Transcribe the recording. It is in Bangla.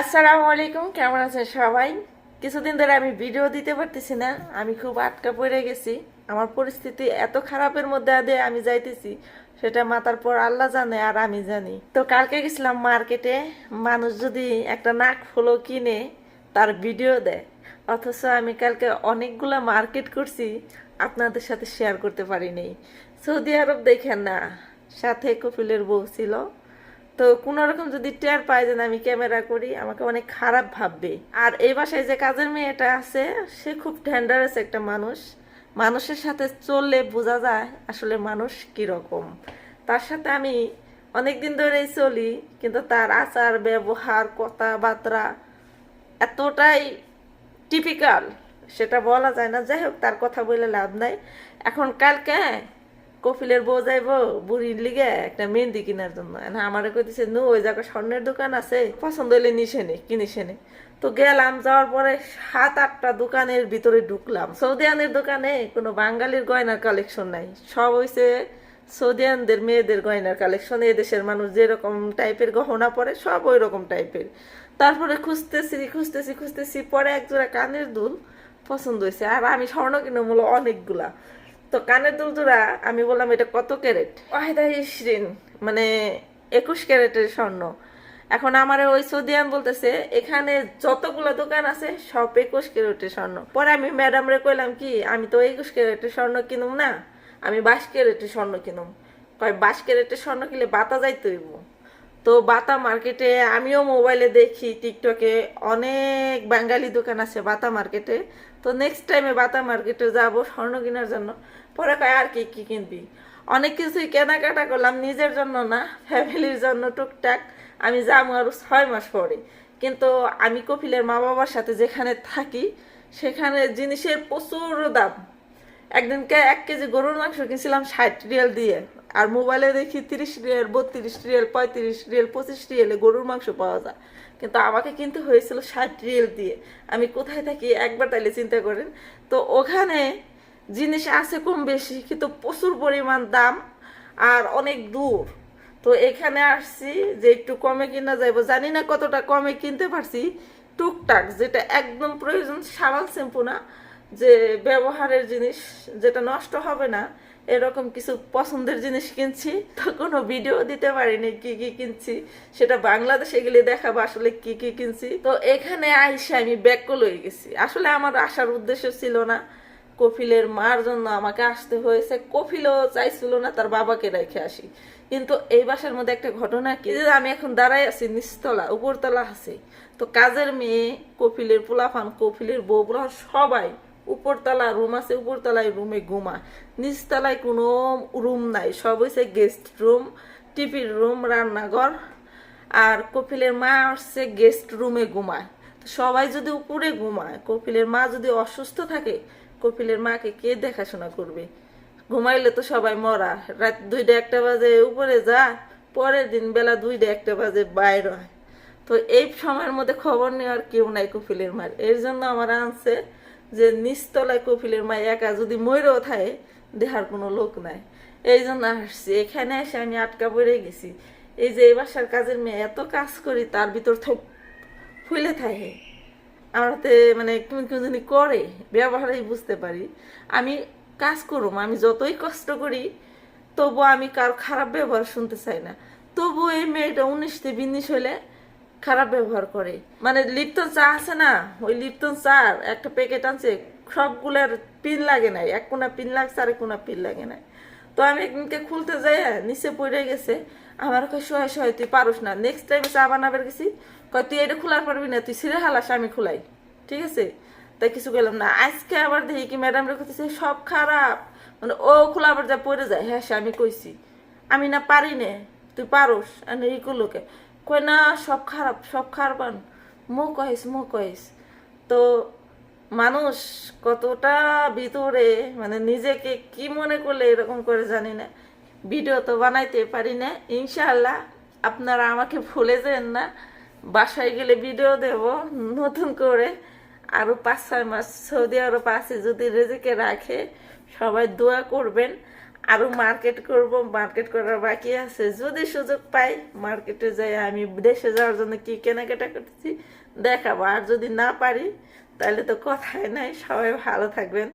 আসসালামু আলাইকুম, কেমন আছেন সবাই? কিছুদিন ধরে আমি ভিডিও দিতে পারতেছি না, আমি খুব আটকা পড়ে গেছি। আমার পরিস্থিতি এত খারাপের মধ্যে দিয়ে আমি যাইতেছি, সেটা মাথার পর আল্লাহ জানে আর আমি জানি। তো কালকে গেছিলাম মার্কেটে, মানুষ যদি একটা নাক ফুলো কিনে, তার ভিডিও দেয়। অথচ আমি কালকে অনেকগুলা মার্কেট করছি, আপনাদের সাথে শেয়ার করতে পারিনি। সৌদি আরব দেখেন না, সাথে কপিলের বউ ছিল। তো কোনো রকম যদি টের পায় যে আমি ক্যামেরা করি, আমাকে অনেক খারাপ ভাববে। আর এই বাসায় যে কাজের মেয়েটা আছে, সে খুব ডেঞ্জারাস একটা মানুষ। মানুষের সাথে চললে বোঝা যায় আসলে মানুষ কীরকম। তার সাথে আমি অনেক দিন ধরেই চলি, কিন্তু তার আচার, ব্যবহার, কথাবার্তা এতটাই টিপিক্যাল সেটা বলা যায় না। যাই হোক, তার কথা বলে লাভ নাই। এখন কালকে কপিলের বউ যাইব, বুড়ির লিগে একটা মেহেন্দি কেনার জন্য। আমারে কইতেছে, নু, ওই জায়গায় স্বর্ণের দোকান আছে, পছন্দ হইলে নিসে নে কিনিসে নে তো গেলাম, যাওয়ার পরে সাত আটটা দোকানের ভিতরে ঢুকলাম। সৌদিয়ানের দোকানে কোনো বাঙালির গয়নার কালেকশন নাই। সব হইছে সৌদিয়ানদের মেয়েদের গয়নার কালেকশন। এই দেশের মানুষ যেরকম টাইপের গহনা পরে, সব ওই রকম টাইপের। তারপরে খুঁজতেছি খুঁজতেছি খুঁজতেছি, পরে একজোড়া কানের দুল পছন্দ হয়েছে আর আমি স্বর্ণ কিনে মূল অনেকগুলা। তো কানের দুল জোড়া আমি বললাম এটা কত ক্যারেট? ওয়াহিদা ইসরিন মানে একুশ ক্যারেটের স্বর্ণ। এখন আমার ওই সৌদিয়ান বলতেছে এখানে যতগুলো দোকান আছে সব একুশ ক্যারেটের স্বর্ণ। পরে আমি ম্যাডামরে কইলাম কি আমি তো একুশ ক্যারেটের স্বর্ণ কিনুম না আমি বাইশ ক্যারেটের স্বর্ণ কিনুম। কয় বাইশ ক্যারেটের স্বর্ণ কিনলে বাতা যাইতে হইব। তো বাতা মার্কেটে আমিও মোবাইলে দেখি টিকটকে অনেক বাঙালি দোকান আছে বাতা মার্কেটে তো নেক্সট টাইমে বাতা মার্কেটে যাব স্বর্ণ কেনার জন্য। পরে কয়, আর কি কি কিনবি? অনেক কিছুই কেনাকাটা করলাম, নিজের জন্য না, ফ্যামিলির জন্য টুকটাক। আমি যাব আরও ছয় মাস পরে। কিন্তু আমি কপিলের মা বাবার সাথে যেখানে থাকি, সেখানে জিনিসের প্রচুর দাম। একদিনকে এক কেজি গরুর মাংস কিনছিলাম ষাট রিয়াল দিয়ে। আর মোবাইলে দেখি তিরিশ রিয়েল, বত্রিশ রিয়েল, পঁয়ত্রিশ রিয়াল, পঁচিশ রিয়ালে গরুর মাংস পাওয়া যায়। কিন্তু আমাকে কিন্তু হয়েছিল ষাট রিয়েল দিয়ে। আমি কোথায় থাকি একবার তাইলে চিন্তা করেন। তো ওখানে জিনিস আছে কম বেশি, কিন্তু প্রচুর পরিমাণ দাম আর অনেক দূর। তো এখানে আসছি যে একটু কমে কিনা যাইব। জানি না কতটা কমে কিনতে পারছি। টুকটাক যেটা একদম প্রয়োজন, সাবান শ্যাম্পু না, যে ব্যবহারের জিনিস, যেটা নষ্ট হবে না এরকম কিছু পছন্দের জিনিস কিনছি, তো কোনো ভিডিও দিতে পারিনি কি কি কিনছি। সেটা বাংলাদেশে গেলে দেখাবো আসলে কি কি কিনছি। তো এখানে আইসে আমি ব্যাগ লয়ে গেছি। আসলে আমার আসার উদ্দেশ্য ছিল না কপিলের মার জন্য আমাকে আসতে হয়েছে। কপিলও চাইছিল না, তার বাবাকে রেখে আসি। কিন্তু এই বাসার মধ্যে একটা ঘটনা কি? যে আমি এখন দাঁড়াই আছি, নিচতলা, উপরতলা আছে। তো কাজের মেয়ে কপিলের পোলাফান কপিলের বউরা সবাই উপরতলা রুম আছে, উপরতলায় রুমে ঘুমা নিচতলায় কোনো রুম নাই, সব হয়েছে গেস্ট রুম টিভির রুম রান্নাঘর, আর কপিলের মা আসছে গেস্ট রুমে ঘুমায়। সবাই যদি উপরে ঘুমায়, কপিলের মা যদি অসুস্থ থাকে, কপিলের মাকে কে দেখাশোনা করবে? ঘুমাইলে তো সবাই মরা। রাত দুইটা একটা বাজে, উপরে যা, পরের দিন বেলা দুইটা একটা বাজে, বাইর হয়। তো এই সময়ের মধ্যে খবর নেওয়ার কেউ নাই কপিলের মার। এর জন্য আমার আনছে যে নিচতলায় কপিলের মা একা যদি ময়ূরও থাকে, দেহার কোনো লোক নাই। এই জন্য আসছি। এখানে এসে আমি আটকা পড়ে গেছি। এই যে এই বাসার কাজের মেয়ে, এত কাজ করি, তার ভিতর ফুলে থাকে। আমারতে মানে কেমন কেমন জানি করে, ব্যবহারেই বুঝতে পারি। আমি কাজ করুম, আমি যতই কষ্ট করি তবু আমি কার খারাপ ব্যবহার শুনতে চাই না। তবু এই মেয়েটা উনিশতে বিনিশ হলে খারাপ ব্যবহার করে। মানে লিপটন চা আছে না, ওই লিপটন চা একটা প্যাকেট আনছে, সবগুলার পিন লাগে নাই, এক কোনা পিন লাগছে আর এক কোনা পিন লাগে নাই। তো আমি একদিনকে খুলতে যাই, নিচে পড়ে গেছে, আমার কয় সহায় সহায় তুই পারুস না নেক্সট টাইমে চা বানাবার গেছি। কয়, তুই এটা খোলার পারবি না, তুই সিরে হালাস, আমি খুলাই। ঠিক আছে? তাই কিছু গেলাম না। আজকে আবার দেখি কি ম্যাডাম রেখেছে সব খারাপ। মানে ও খোলা আবার যা পড়ে যায় হ্যাঁ সে, আমি কইছি। আমি না পারি নে, তুই পারোস? আর এই করলোকে কই না, সব খারাপ সব খারাপ আন মো কহিস মো কহিস। তো মানুষ কতটা ভিতরে মানে নিজেকে কি মনে করলে এরকম করে জানি না। ভিডিও তো বানাইতে পারি না, ইনশাআল্লাহ। আপনারা আমাকে ভুলে যেন না। বাসায় গেলে ভিডিও দেব নতুন করে। আরও পাঁচ, ছয় মাস সৌদি আরব আছে, যদি রেজেকে রাখে, সবাই দোয়া করবেন। আরও মার্কেট করব মার্কেট করার বাকি আছে। যদি সুযোগ পাই মার্কেটে যাই, আমি দেশে যাওয়ার জন্য কি কেনাকাটা করতেছি, দেখাবো। আর যদি না পারি, তাহলে তো কথাই নাই। সবাই ভালো থাকবেন।